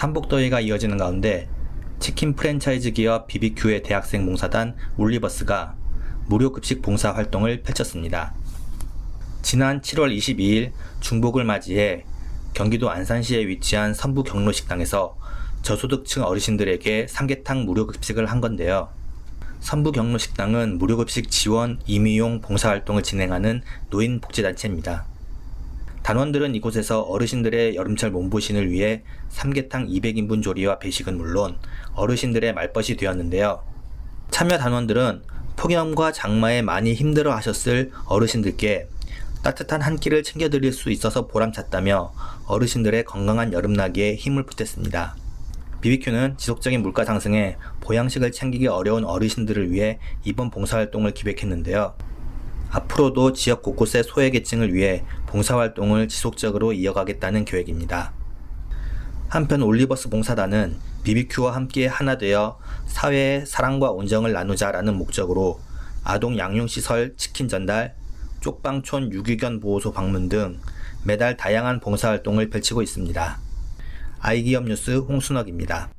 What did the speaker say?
삼복더위가 이어지는 가운데 치킨 프랜차이즈 기업 BBQ의 대학생 봉사단 올리버스가 무료 급식 봉사 활동을 펼쳤습니다. 지난 7월 22일 중복을 맞이해 경기도 안산시에 위치한 선부 경로 식당에서 저소득층 어르신들에게 삼계탕 무료 급식을 한 건데요. 선부 경로 식당은 무료 급식 지원 임의용 봉사활동을 진행하는 노인복지단체입니다. 단원들은 이곳에서 어르신들의 여름철 몸보신을 위해 삼계탕 200인분 조리와 배식은 물론 어르신들의 말벗이 되었는데요. 참여 단원들은 폭염과 장마에 많이 힘들어 하셨을 어르신들께 따뜻한 한 끼를 챙겨드릴 수 있어서 보람찼다며 어르신들의 건강한 여름나기에 힘을 보탰습니다. BBQ는 지속적인 물가 상승에 보양식을 챙기기 어려운 어르신들을 위해 이번 봉사활동을 기획했는데요. 앞으로도 지역 곳곳의 소외계층을 위해 봉사활동을 지속적으로 이어가겠다는 계획입니다. 한편 올리버스 봉사단은 BBQ와 함께 하나 되어 사회의 사랑과 온정을 나누자라는 목적으로 아동 양육시설 치킨 전달, 쪽방촌 유기견 보호소 방문 등 매달 다양한 봉사활동을 펼치고 있습니다. 아이기업 뉴스 홍순혁입니다.